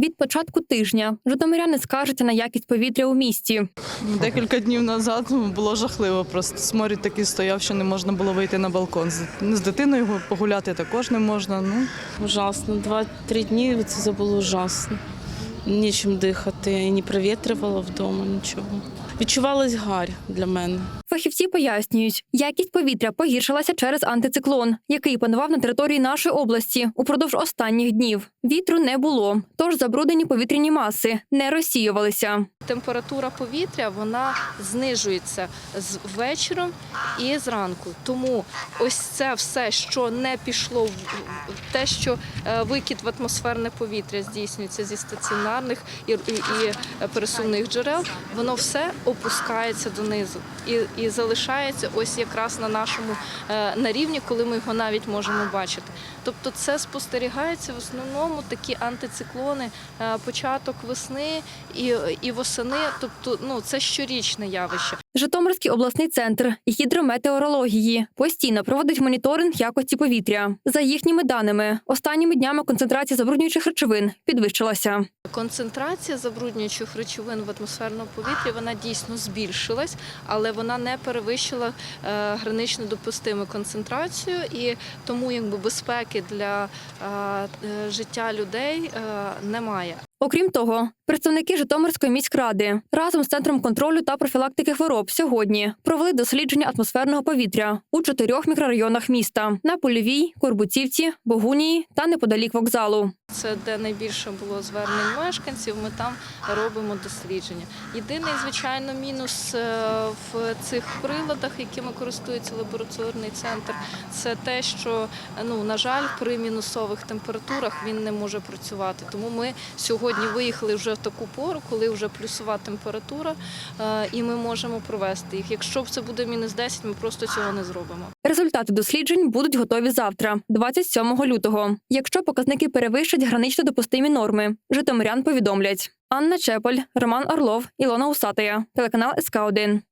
Від початку тижня житомиряни скаржаться на якість повітря у місті. Декілька днів назад було жахливо. Просто сморід такий стояв, що не можна було вийти на балкон. З, ну, з дитиною погуляти також не можна. Ну Ужасно. Два-три дні це було ужасно. Нічим дихати, і не провітрювало вдома, нічого. Відчувалась гарь для мене. Фахівці пояснюють, якість повітря погіршилася через антициклон, який панував на території нашої області упродовж останніх днів. Вітру не було, тож забруднені повітряні маси не розсіювалися. температура повітря вона знижується з вечором і зранку. Тому ось це все, що не пішло в те, що е, викид в атмосферне повітря здійснюється зі стаціонарних і пересувних джерел, воно все опускається донизу і, і залишається ось якраз на нашому е, на рівні, коли ми його навіть можемо бачити. Тобто це спостерігається в основному такі антициклони, е, початок весни і, і восени. Тобто, ну це щорічне явище. Житомирський обласний центр гідрометеорології постійно проводить моніторинг якості повітря. За їхніми даними, останніми днями концентрація забруднюючих речовин підвищилася. Концентрація забруднюючих речовин в атмосферному повітрі вона дійсно збільшилась, але вона не перевищила е, гранично допустиму концентрацію, і тому якби безпеки для е, життя людей е, немає. Окрім того, представники Житомирської міськради разом з центром контролю та профілактики хвороб сьогодні провели дослідження атмосферного повітря у чотирьох мікрорайонах міста на Польовій, Корбуцівці, Богунії та неподалік вокзалу. Це де найбільше було звернень мешканців. Ми там робимо дослідження. Єдиний, звичайно, мінус е, в цих приладах, якими користується лабораторний центр, це те, що ну на жаль, при мінусових температурах він не може працювати. Тому ми сьогодні виїхали вже в таку пору, коли вже плюсова температура, е, і ми можемо провести їх. Якщо це буде мінус 10, ми просто цього не зробимо. Результати досліджень будуть готові завтра, 27 лютого. Якщо показники перевищать гранично допустимі норми, житомирян повідомлять. Анна Чеполь, Роман Орлов, Ілона Усатая, телеканал СК 1